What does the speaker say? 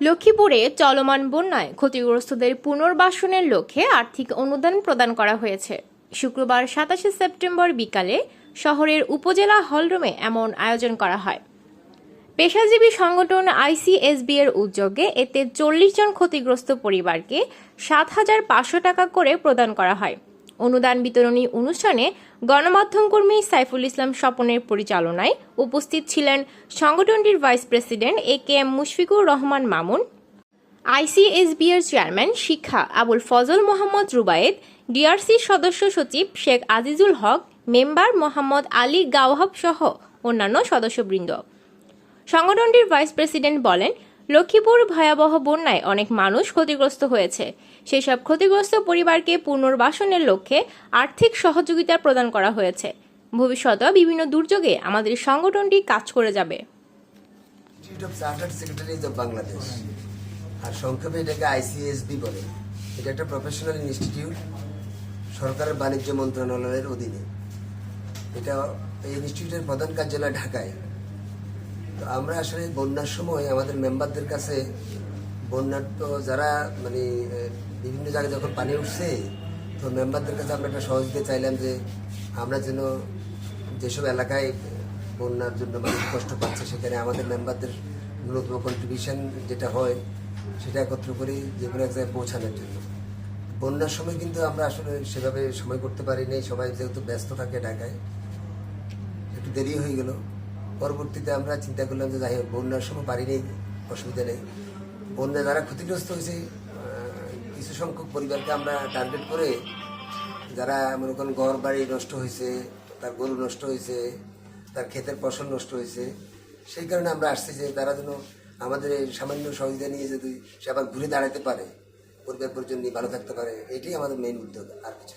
লক্ষ্মীপুরে চলমান বন্যায় ক্ষতিগ্রস্তদের পুনর্বাসনের লক্ষ্যে আর্থিক অনুদান প্রদান করা হয়েছে। শুক্রবার সাতাশে সেপ্টেম্বর বিকালে শহরের উপজেলা হলরুমে এমন আয়োজন করা হয়। পেশাজীবী সংগঠন আইসিএসবি এর উদ্যোগে এতে চল্লিশ জন ক্ষতিগ্রস্ত পরিবারকে সাত হাজার পাঁচশো টাকা করে প্রদান করা হয়। অনুদান বিতরণী অনুষ্ঠানে গণমাধ্যম কর্মী সাইফুল ইসলাম স্বপনের পরিচালনায় উপস্থিত ছিলেন সংগঠনটির vice president A K M Mushfiqur Rahman Mamun ICSB এর চেয়ারম্যান শিক্ষা আবুল ফজল মোহাম্মদ রুবায়েদ ডিআরসির সদস্য সচিব শেখ আজিজুল হক, মেম্বার মোহাম্মদ আলী গাওহাব সহ অন্যান্য সদস্যবৃন্দ। সংগঠনটির ভাইস প্রেসিডেন্ট বলেন লক্ষ্মীপুর ভয়াবহ বন্যায় অনেক মানুষ ক্ষতিগ্রস্ত হয়েছে। সেসব ক্ষতিগ্রস্ত পরিবারকে পুনর্বাসনের লক্ষ্যে আর্থিক সহযোগিতা প্রদান করা হয়েছে। ভবিষ্যতে বিভিন্ন দুর্যোগে আমাদের সংগঠনটি কাজ করে যাবে। বাংলাদেশ আর সংক্ষেপে এটাকে আইসিএসবি বলে। এটা একটা প্রফেশনাল ইনস্টিটিউট সরকারের বাণিজ্য মন্ত্রণালয়ের অধীনে। এটা এই ইনস্টিটিউটের প্রধান কার্যালয় ঢাকায়। তো আমরা আসলে বন্যার সময় আমাদের মেম্বারদের কাছে বন্যার তো যারা মানে বিভিন্ন জায়গায় যখন পানি উঠছে, তো মেম্বারদের কাছে আমরা একটা সহযোগিতা চাইলাম যে আমরা যেন যেসব এলাকায় বন্যার জন্য মানুষ কষ্ট পাচ্ছে, সেখানে আমাদের মেম্বারদের ন্যূনতম কন্ট্রিবিউশন যেটা হয়, সেটা একত্র করে যে কোনো এক জায়গায় পৌঁছানোর জন্য। বন্যার সময় কিন্তু আমরা আসলে সেভাবে সময় করতে পারিনি, সবাই যেহেতু ব্যস্ত থাকে ঢাকায়, একটু দেরি হয়ে গেল। পরবর্তীতে আমরা চিন্তা করলাম যে যাই হোক, বন্যার সময় বাড়ি নেই, অসুবিধা নেই বন্যা যারা ক্ষতিগ্রস্ত হয়েছে কিছু সংখ্যক পরিবারকে আমরা টার্গেট করে যারা মনে করেন ঘর বাড়ি নষ্ট হয়েছে, তার গরু নষ্ট হয়েছে, তার ক্ষেতের ফসল নষ্ট হয়েছে, সেই কারণে আমরা আসছি যে তারা যেন আমাদের সামান্য সহযোগিতা নিয়ে যদি সে আবার ঘুরে দাঁড়াতে পারে, পরিবার পরিজন নিয়ে ভালো থাকতে পারে, এটাই আমাদের মেইন উদ্যোগ, আর কিছু।